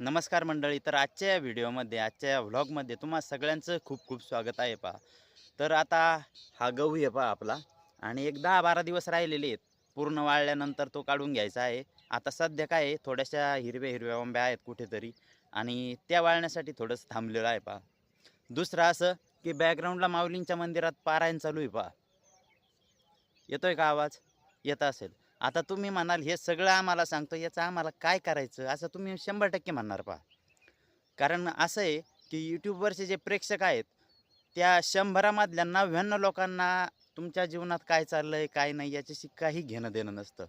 नमस्कार मंडळी. तर आजच्या या व्हिडिओमध्ये आजच्या या व्लॉगमध्ये तुम्हा सगळ्यांचं खूप खूप स्वागत आहे पहा. तर आता हा गहू आहे पहा आपला आणि एक दहा बारा दिवस राहिलेले आहेत. पूर्ण वाळल्यानंतर तो काढून घ्यायचा आहे. आता सध्या काय आहे थोड्याशा हिरव्या हिरव्या आंब्या आहेत कुठेतरी आणि त्या वाळण्यासाठी थोडंसं थांबलेलं आहे पहा. दुसरं असं की बॅकग्राऊंडला माऊलींच्या मंदिरात पारायण चालू आहे पहा. येतोय का आवाज? येत असेल. आता तुम्ही म्हणाल हे सगळं आम्हाला सांगतो याचं आम्हाला काय करायचं? असं तुम्ही शंभर टक्के म्हणणार पहा. कारण असं आहे की यूट्यूबवरचे जे प्रेक्षक आहेत त्या शंभरामधल्या नव्याण्णव लोकांना तुमच्या जीवनात काय चाललं आहे काय नाही याच्याशी काही घेणं देणं नसतं.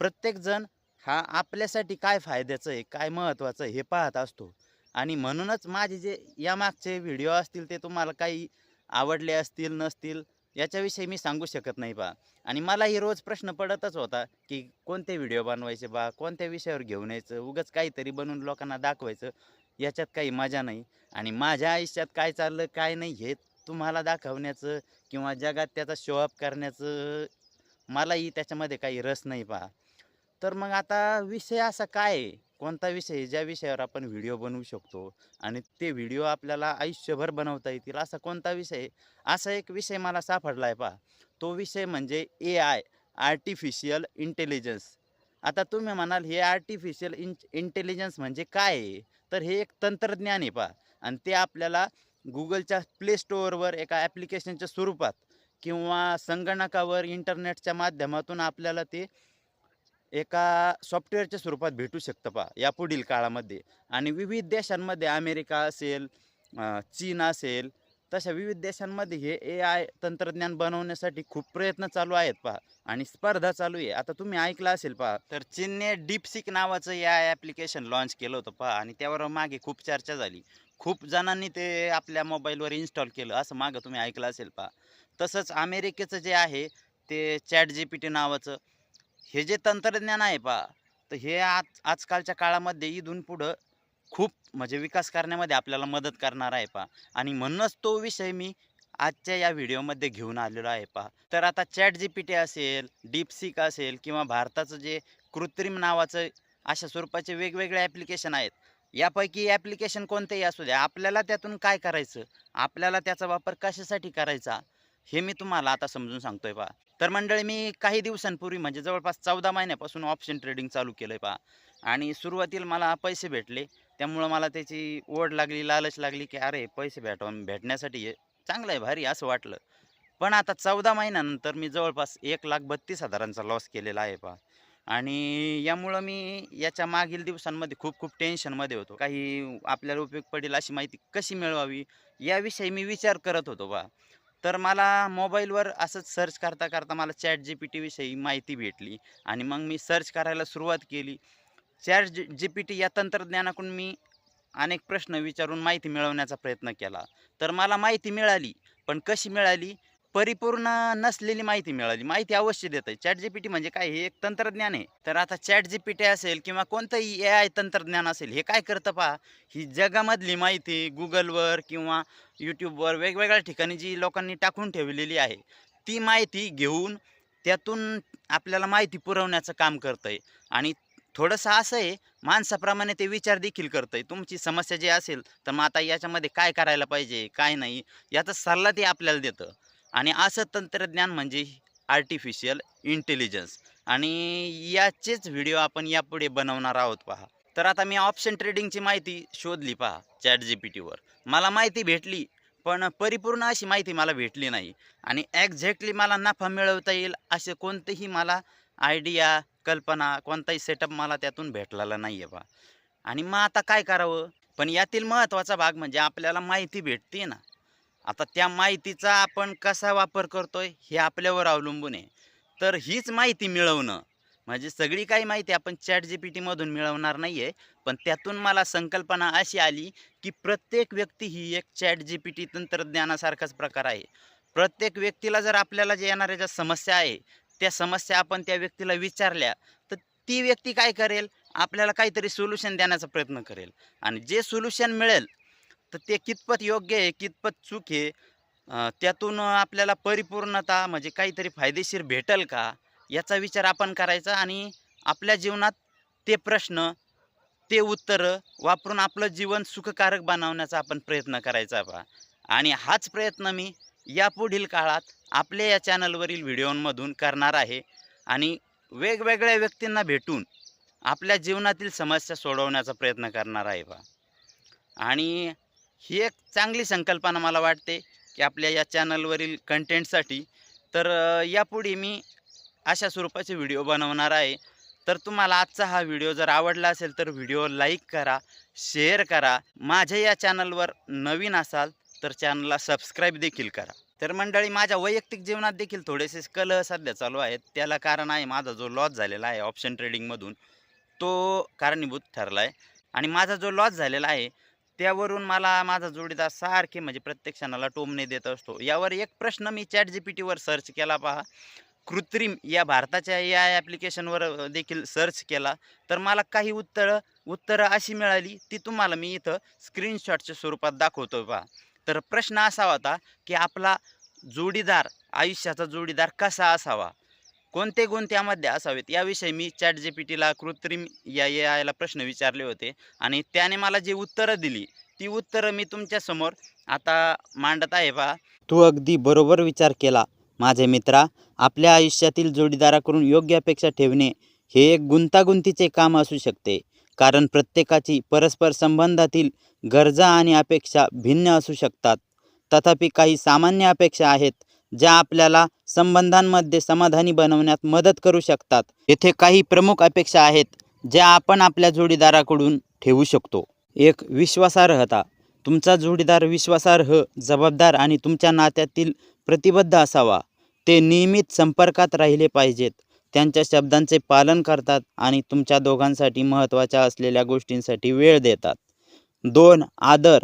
प्रत्येकजण हा आपल्यासाठी काय फायद्याचं आहे काय महत्त्वाचं आहे हे पाहत असतो. आणि म्हणूनच माझे जे यामागचे व्हिडिओ असतील ते तुम्हाला काही आवडले असतील नसतील याच्याविषयी मी सांगू शकत नाही बा. आणि मलाही रोज प्रश्न पडतच होता की कोणते व्हिडिओ बनवायचे बा कोणत्या विषयावर घेऊन यायचं उगाच काहीतरी बनवून लोकांना दाखवायचं याच्यात काही मजा नाही. आणि माझ्या आयुष्यात काय चाललं काय नाही हे तुम्हाला दाखवण्याचं किंवा जगात त्याचा शोअप करण्याचं मलाही त्याच्यामध्ये काही रस नाही पहा तर मग आता विषय असा काय आहे? कोणता विषय आहे, ज्या विषयावर आपण व्हिडिओ बनवू शकतो आणि ते व्हिडिओ आपल्याला आयुष्यभर बनवता येतील असा कोणता विषय? आहे? असा एक विषय मला सापडला आहे पहा. तो विषय म्हणजे ए आय आर्टिफिशियल इंटेलिजन्स. आता तुम्ही म्हणाल हे आर्टिफिशियल इन इंटेलिजन्स म्हणजे काय? आहे तर हे एक तंत्रज्ञान आहे पहा. आणि ते आपल्याला गुगलच्या प्ले स्टोअरवर एका ॲप्लिकेशनच्या स्वरूपात किंवा संगणकावर इंटरनेटच्या माध्यमातून आपल्याला ते एका सॉफ्टवेअरच्या स्वरूपात भेटू शकतं पहा यापुढील काळामध्ये. आणि विविध देशांमध्ये अमेरिका असेल चीन असेल तशा विविध देशांमध्ये हे ए आय तंत्रज्ञान बनवण्यासाठी खूप प्रयत्न चालू आहेत पहा आणि स्पर्धा चालू आहे. आता तुम्ही ऐकलं असेल पहा तर चीनने डीपसिक नावाचं ए आय ॲप्लिकेशन लॉन्च केलं होतं पहा आणि त्यावर मागे खूप चर्चा झाली. खूप जणांनी ते आपल्या मोबाईलवर इन्स्टॉल केलं असं मागं तुम्ही ऐकलं असेल पहा. तसंच अमेरिकेचं जे आहे ते चॅट जी पी टी नावाचं हे जे तंत्रज्ञान आहे पहा तर हे आज आजकालच्या काळामध्ये इथून पुढं खूप म्हणजे विकास करण्यामध्ये आपल्याला मदत करणार आहे पहा. आणि म्हणूनच तो विषय मी आजच्या या व्हिडिओमध्ये घेऊन आलेलो आहे पहा. तर आता चॅट जी पी टी असेल डीपसिक असेल किंवा भारताचं जे कृत्रिम नावाचं अशा स्वरूपाचे वेगवेगळे ॲप्लिकेशन आहेत यापैकी ॲप्लिकेशन कोणतेही असू द्या आपल्याला त्यातून काय करायचं? आपल्याला त्याचा वापर कशासाठी करायचा? हे मी तुम्हाला आता समजून सांगतोय पहा. तर मंडळी मी काही दिवसांपूर्वी म्हणजे जवळपास चौदा महिन्यापासून ऑप्शन ट्रेडिंग चालू केलं आहे पहा. आणि सुरुवातीला मला पैसे भेटले. त्यामुळं मला त्याची ओढ लागली लालच लागली की अरे पैसे भेटवा भेटण्यासाठी चांगलं आहे भारी असं वाटलं. पण आता चौदा महिन्यानंतर मी जवळपास एक लाख बत्तीस हजारांचा लॉस केलेला आहे पहा. आणि यामुळं मी याच्या मागील दिवसांमध्ये खूप खूप टेन्शनमध्ये होतो. काही आपल्याला उपयोग पडेल अशी माहिती कशी मिळवावी याविषयी मी विचार करत होतो बा तर मला मोबाईलवर असंच सर्च करता करता मला चॅट जी पी टीविषयी माहिती भेटली आणि मग मी सर्च करायला सुरुवात केली. Chat G G P T या तंत्रज्ञानाकडून मी अनेक प्रश्न विचारून माहिती मिळवण्याचा प्रयत्न केला. तर मला माहिती मिळाली पण कशी मिळाली? परिपूर्ण नसलेली माहिती मिळाली. माहिती अवश्य देत आहे चॅट जीपीटी म्हणजे काय? हे एक तंत्रज्ञान आहे. तर आता चॅट जीपीटी असेल किंवा कोणतंही ए आय तंत्रज्ञान असेल हे काय करतं पहा? ही जगामधली माहिती गुगलवर किंवा यूट्यूबवर वेगवेगळ्या ठिकाणी जी लोकांनी टाकून ठेवलेली आहे ती माहिती घेऊन त्यातून आपल्याला माहिती पुरवण्याचं काम करतं आहे आणि थोडंसं असं आहे माणसाप्रमाणे ते विचार देखील करतं आहे तुमची समस्या जी असेल तर मग आता याच्यामध्ये काय करायला पाहिजे काय नाही याचा सल्ला ते आपल्याला देतं. आणि असं तंत्रज्ञान म्हणजे आर्टिफिशियल इंटेलिजन्स आणि याचेच व्हिडिओ आपण यापुढे बनवणार आहोत पहा. तर आता मी ऑप्शन ट्रेडिंगची माहिती शोधली पहा चॅट जी पी टीवर मला माहिती भेटली पण परिपूर्ण अशी माहिती मला भेटली नाही. आणि एक्झॅक्टली मला नफा मिळवता येईल असे कोणतेही मला आयडिया कल्पना कोणताही सेटअप मला त्यातून भेटलेला नाही आहे बा आणि मग आता काय करावं? पण यातील महत्त्वाचा भाग म्हणजे आपल्याला माहिती भेटते ना. आता त्या माहितीचा आपण कसा वापर करतोय हे आपल्यावर अवलंबून आहे. तर हीच माहिती मिळवणं. म्हणजे सगळी काही माहिती आपण चॅट जी पी टीमधून मिळवणार नाही आहे पण त्यातून मला संकल्पना अशी आली की प्रत्येक व्यक्ती ही एक चॅट जी पी टी तंत्रज्ञानासारखाच प्रकार आहे. प्रत्येक व्यक्तीला जर आपल्याला जे येणाऱ्या ज्या समस्या आहे त्या समस्या आपण त्या व्यक्तीला विचारल्या तर ती व्यक्ती काय करेल? आपल्याला काहीतरी सोल्युशन देण्याचा प्रयत्न करेल. आणि जे सोल्युशन मिळेल तर ते कितपत योग्य आहे कितपत चूक आहे त्यातून आपल्याला परिपूर्णता म्हणजे काहीतरी फायदेशीर भेटेल का याचा विचार आपण करायचा आणि आपल्या जीवनात ते प्रश्न ते उत्तरं वापरून आपलं जीवन सुखकारक बनवण्याचा आपण प्रयत्न करायचा बा. आणि हाच प्रयत्न मी यापुढील काळात आपल्या या चॅनलवरील व्हिडिओंमधून करणार आहे आणि वेगवेगळ्या व्यक्तींना भेटून आपल्या जीवनातील समस्या सोडवण्याचा प्रयत्न करणार आहे बा. आणि ही एक चांगली संकल्पना मला वाटते की आपल्या या चॅनलवरील कंटेंटसाठी. तर यापुढे मी अशा स्वरूपाचे व्हिडिओ बनवणार आहे. तर तुम्हाला आजचा हा व्हिडिओ जर आवडला असेल तर व्हिडिओ लाईक करा शेअर करा. माझ्या या चॅनलवर नवीन असाल तर चॅनलला सबस्क्राईब देखील करा. तर मंडळी माझ्या वैयक्तिक जीवनात देखील थोडेसे कलह सध्या चालू आहेत. त्याला कारण आहे माझा जो लॉस झालेला आहे ऑप्शन ट्रेडिंगमधून तो कारणीभूत ठरला आहे आणि माझा जो लॉस झालेला आहे त्यावरून मला माझा जोडीदार सारखे म्हणजे प्रत्येक क्षणाला टोमणे देत असतो. यावर एक प्रश्न मी चॅट जी पी टीवर सर्च केला पहा. कृत्रिम या भारताच्या ए आय ॲप्लिकेशनवर देखील सर्च केला. तर मला काही उत्तरं उत्तरं अशी मिळाली ती तुम्हाला मी इथं स्क्रीनशॉटच्या स्वरूपात दाखवतो पहा. तर प्रश्न असा होता की आपला जोडीदार आयुष्याचा जोडीदार कसा असावा? कोणते गुण त्यामध्ये असावेत? याविषयी मी चॅट जे पी टीला कृत्रिम या ए आयला प्रश्न विचारले होते आणि त्याने मला जी उत्तरं दिली ती उत्तरं मी तुमच्यासमोर आता मांडत आहे पहा. तू अगदी बरोबर विचार केला माझे मित्रा. आपल्या आयुष्यातील जोडीदाराकडून योग्य अपेक्षा ठेवणे हे एक गुंतागुंतीचे काम असू शकते. कारण प्रत्येकाची परस्पर संबंधातील गरजा आणि अपेक्षा भिन्न असू शकतात. तथापि काही सामान्य अपेक्षा आहेत ज्या आपल्याला संबंधांमध्ये समाधानी बनवण्यात मदत करू शकतात. येथे काही प्रमुख अपेक्षा आहेत ज्या आपण आपल्या जोडीदाराकडून ठेवू शकतो. एक विश्वासार्हता. तुमचा जोडीदार विश्वासार्ह जबाबदार आणि तुमच्या नात्यातील प्रतिबद्ध असावा. ते नियमित संपर्कात राहिले पाहिजेत. त्यांच्या शब्दांचे पालन करतात आणि तुमच्या दोघांसाठी महत्त्वाच्या असलेल्या गोष्टींसाठी वेळ देतात. दोन आदर.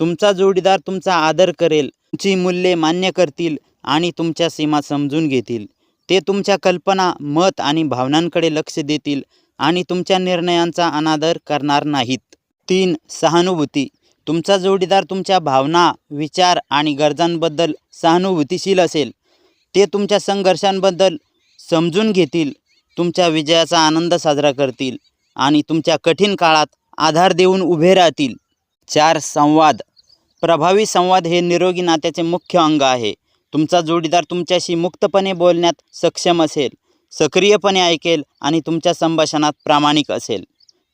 तुमचा जोडीदार तुमचा आदर करेल तुमची मूल्ये मान्य करतील आणि तुमच्या सीमा समजून घेतील. ते तुमच्या कल्पना मत आणि भावनांकडे लक्ष देतील आणि तुमच्या निर्णयांचा अनादर करणार नाहीत. तीन सहानुभूती. तुमचा जोडीदार तुमच्या भावना विचार आणि गरजांबद्दल सहानुभूतीशील असेल. ते तुमच्या संघर्षांबद्दल समजून घेतील तुमच्या विजयाचा आनंद साजरा करतील आणि तुमच्या कठीण काळात आधार देऊन उभे राहतील. चार संवाद. प्रभावी संवाद हे निरोगी नात्याचे मुख्य अंग आहे. तुमचा जोडीदार तुमच्याशी मुक्तपणे बोलण्यात सक्षम असेल सक्रियपणे ऐकेल आणि तुमच्या संभाषणात प्रामाणिक असेल.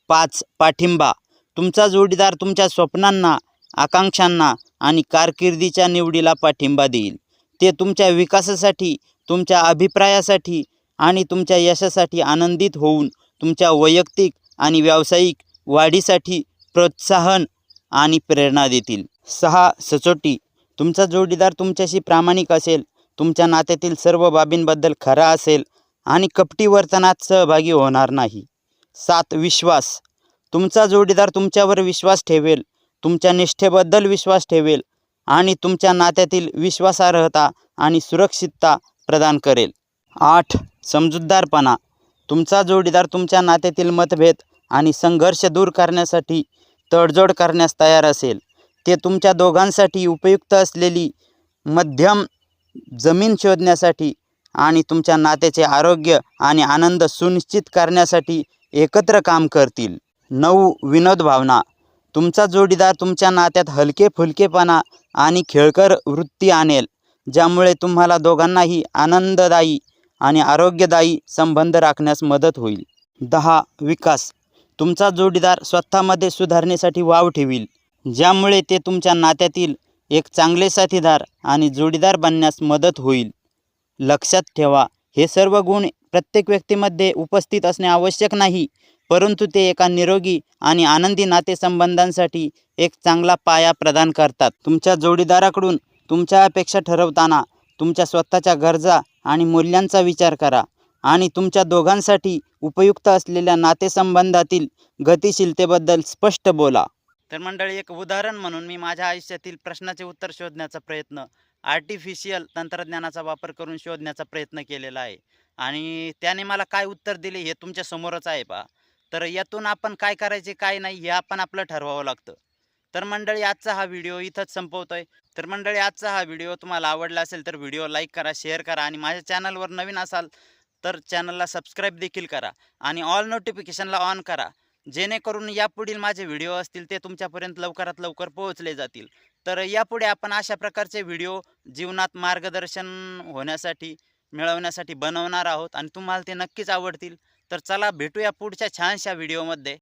पाच पाठिंबा. तुमचा जोडीदार तुमच्या स्वप्नांना आकांक्षांना आणि कारकिर्दीच्या निवडीला पाठिंबा देईल. ते तुमच्या विकासासाठी तुमच्या अभिप्रायासाठी आणि तुमच्या यशासाठी आनंदित होऊन तुमच्या वैयक्तिक आणि व्यावसायिक वाढीसाठी प्रोत्साहन आणि प्रेरणा देतील. सहा सचोटी. तुमचा जोडीदार तुमच्याशी प्रामाणिक असेल. तुमच्या नात्यातील सर्व बाबींबद्दल खरा असेल आणि कपटी वर्तनात सहभागी होणार नाही. सात विश्वास. तुमचा जोडीदार तुमच्यावर विश्वास ठेवेल. तुमच्या निष्ठेबद्दल विश्वास ठेवेल आणि तुमच्या नात्यातील विश्वासार्हता आणि सुरक्षितता प्रदान करेल. आठ समजूतदारपणा. तुमचा जोडीदार तुमच्या नात्यातील मतभेद आणि संघर्ष दूर करण्यासाठी तडजोड करण्यास तयार असेल. ते तुमच्या दोघांसाठी उपयुक्त असलेली मध्यम जमीन शोधण्यासाठी आणि तुमच्या नात्याचे आरोग्य आणि आनंद सुनिश्चित करण्यासाठी एकत्र काम करतील. नऊ विनोद भावना. तुमचा जोडीदार तुमच्या नात्यात हलके फुलकेपणा आणि खेळकर वृत्ती आणेल ज्यामुळे तुम्हाला दोघांनाही आनंददायी आणि आरोग्यदायी संबंध राखण्यास मदत होईल. दहा विकास. तुमचा जोडीदार स्वतःमध्ये सुधारणेसाठी वाव ठेवील ज्यामुळे ते तुमच्या नात्यातील एक चांगले साथीदार आणि जोडीदार बनण्यास मदत होईल. लक्षात ठेवा हे सर्व गुण प्रत्येक व्यक्तीमध्ये उपस्थित असणे आवश्यक नाही परंतु ते एका निरोगी आणि आनंदी नातेसंबंधांसाठी एक चांगला पाया प्रदान करतात. तुमच्या जोडीदाराकडून तुमच्या अपेक्षा ठरवताना तुमच्या स्वतःच्या गरजा आणि मूल्यांचा विचार करा. आणि तुमच्या दोघांसाठी उपयुक्त असलेल्या नातेसंबंधातील गतिशीलतेबद्दल स्पष्ट बोला. तर मंडळी एक उदाहरण म्हणून मी माझ्या आयुष्यातील प्रश्नाचे उत्तर शोधण्याचा प्रयत्न आर्टिफिशियल तंत्रज्ञानाचा वापर करून शोधण्याचा प्रयत्न केलेला आहे. आणि त्याने मला काय उत्तर दिले हे तुमच्या समोरच आहे पहा तर यातून आपण काय करायचे काय नाही हे आपण आपलं ठरवावं लागतं. तर मंडळी आजचा हा व्हिडिओ इथंच संपवतोय. तर मंडळी आजचा हा व्हिडिओ तुम्हाला आवडला असेल तर व्हिडिओ लाईक करा शेअर करा आणि माझ्या चॅनलवर नवीन असाल तर चॅनलला सबस्क्राईब देखील करा आणि ऑल नोटिफिकेशनला ऑन करा. जेणेकरून यापुढील माझे व्हिडिओ असतील ते तुमच्यापर्यंत लवकरात लवकर पोहोचले जातील. तर यापुढे आपण अशा प्रकारचे व्हिडिओ जीवनात मार्गदर्शन होण्यासाठी मिळवण्यासाठी बनवणार आहोत आणि तुम्हाला ते नक्कीच आवडतील. तर चला भेटूया पुढच्या छानशा व्हिडिओमध्ये.